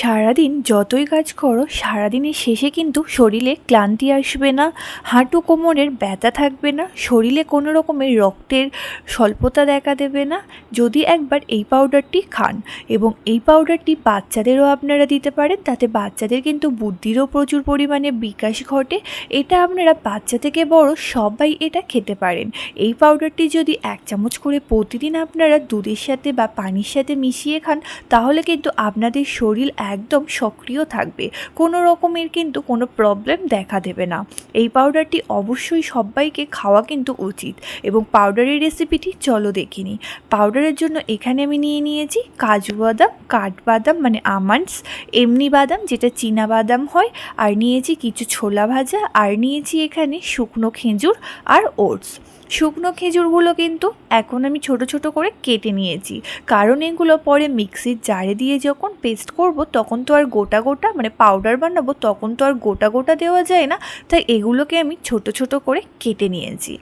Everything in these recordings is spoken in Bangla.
সারাদিন যতই কাজ করো, সারাদিনের শেষে কিন্তু শরীরে ক্লান্তি আসবে না, হাঁটু কোমরের ব্যথা থাকবে না, শরীরে কোনো রকমের রক্তের স্বল্পতা দেখা দেবে না। যদি একবার এই পাউডারটি খান এবং এই পাউডারটি বাচ্চাদেরও আপনারা দিতে পারেন, তাতে বাচ্চাদের কিন্তু বুদ্ধিরও প্রচুর পরিমাণে বিকাশ ঘটে। এটা আপনারা বাচ্চা থেকে বড় সবাই এটা খেতে পারেন। এই পাউডারটি যদি এক চামচ করে প্রতিদিন আপনারা দুধের সাথে বা পানির সাথে মিশিয়ে খান, তাহলে কিন্তু আপনাদের শরীর একদম সক্রিয় থাকবে। কোনো রকমের কিন্তু কোনো প্রবলেম দেখা দেবে না। এই পাউডারটি অবশ্যই সবাইকে খাওয়া কিন্তু উচিত এবং পাউডারের রেসিপিটি চলো দেখিনি পাউডারের জন্য এখানে আমি নিয়ে নিয়েছি কাজু বাদাম, কাঠবাদাম মানে আমন্ডস এমনি বাদাম যেটা চীনা বাদাম হয়, আর নিয়েছি কিছু ছোলা ভাজা, আর নিয়েছি এখানে শুকনো খেজুর আর ওটস শুকনো খেজুরগুলো কিন্তু এখন আমি ছোট ছোট করে কেটে নিয়েছি। কারণ এগুলো পরে মিক্সির জারে দিয়ে যখন পেস্ট করব, তখন তো আর গোটা গোটা মানে পাউডার বানাবো, তখন তো আর গোটা গোটা দেওয়া যায় না। তাই এগুলোকে আমি ছোট ছোট করে কেটে নিয়েছি।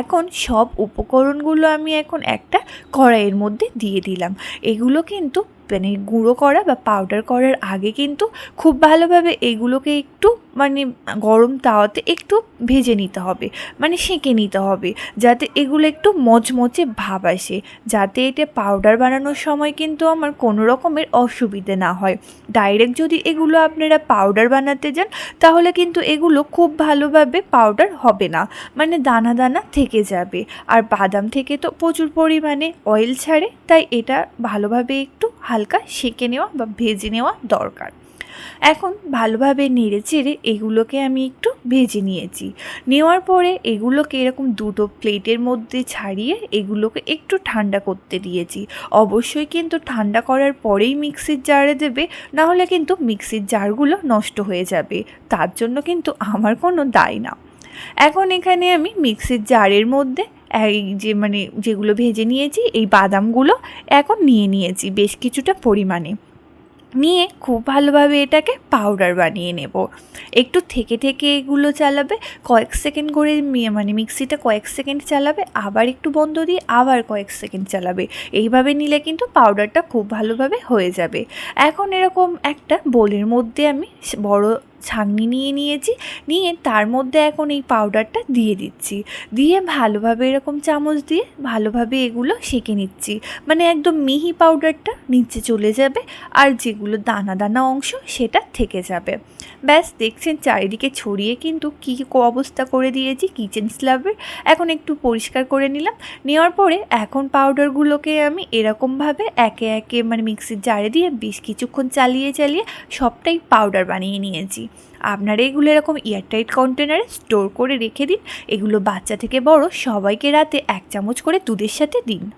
এখন সব উপকরণগুলো আমি এখন একটা কড়াইয়ের মধ্যে দিয়ে দিলাম। এগুলো কিন্তু মানে গুঁড়ো করা বা পাউডার করার আগে কিন্তু খুব ভালোভাবে এগুলোকে একটু মানে গরম তাওয়াতে একটু ভেজে নিতে হবে মানে সেঁকে নিতে হবে, যাতে এগুলো একটু মচমচে ভাব আসে, যাতে এটা পাউডার বানানোর সময় কিন্তু আমার কোনো রকমের অসুবিধে না হয়। ডাইরেক্ট যদি এগুলো আপনারা পাউডার বানাতে যান, তাহলে কিন্তু এগুলো খুব ভালোভাবে পাউডার হবে না মানে দানা দানা থেকে যাবে। আর বাদাম থেকে তো প্রচুর পরিমাণে অয়েল ছাড়ে, তাই এটা ভালোভাবে একটু হালকা সেঁকে নেওয়া বা ভেজে নেওয়া দরকার। এখন ভালোভাবে নেড়ে চেড়ে এগুলোকে আমি একটু ভেজে নিয়েছি। নেওয়ার পরে এগুলোকে এরকম দুটো প্লেটের মধ্যে ছাড়িয়ে এগুলোকে একটু ঠান্ডা করতে দিয়েছি। অবশ্যই কিন্তু ঠান্ডা করার পরেই মিক্সির জারে দেবে, নাহলে কিন্তু মিক্সির জারগুলো নষ্ট হয়ে যাবে। তার জন্য কিন্তু আমার কোনো দায় না। এখন এখানে আমি মিক্সির জারের মধ্যে এই যে মানে যেগুলো ভেজে নিয়েছি, এই বাদামগুলো এখন নিয়ে নিয়েছি বেশ কিছুটা পরিমাণে। নিয়ে খুব ভালোভাবে এটাকে পাউডার বানিয়ে নেব। একটু থেকে থেকে এগুলো চালাবে, কয়েক সেকেন্ড করে মানে মিক্সিটা কয়েক সেকেন্ড চালাবে, আবার একটু বন্ধ দিয়ে আবার কয়েক সেকেন্ড চালাবে। এইভাবে নিলে কিন্তু পাউডারটা খুব ভালোভাবে হয়ে যাবে। এখন এরকম একটা বোলের মধ্যে আমি বড় ছাঁকনি নিয়ে নিয়েছি, নিয়ে তার মধ্যে এখন এই পাউডারটা দিয়ে দিচ্ছি। দিয়ে ভালোভাবে এরকম চামচ দিয়ে ভালোভাবে এগুলো সেঁকে নিচ্ছি। মানে একদম মিহি পাউডারটা নিচে চলে যাবে আর যেগুলো দানা দানা অংশ সেটা থেকে যাবে। ব্যাস, দেখছেন চারিদিকে ছড়িয়ে কিন্তু কী অবস্থা করে দিয়েছি কিচেন স্ল্যাবের এখন একটু পরিষ্কার করে নিলাম। নেওয়ার পরে এখন পাউডারগুলোকে আমি এরকমভাবে একে একে মানে মিক্সির জারে দিয়ে বেশ কিছুক্ষণ চালিয়ে চালিয়ে সবটাই পাউডার বানিয়ে নিয়েছি। আপনারা এগুলো এরকম এয়ারটাইট কন্টেনারে স্টোর করে রেখে দিন। এগুলো বাচ্চা থেকে বড় সবাইকে রাতে এক চামচ করে দুধের সাথে দিন।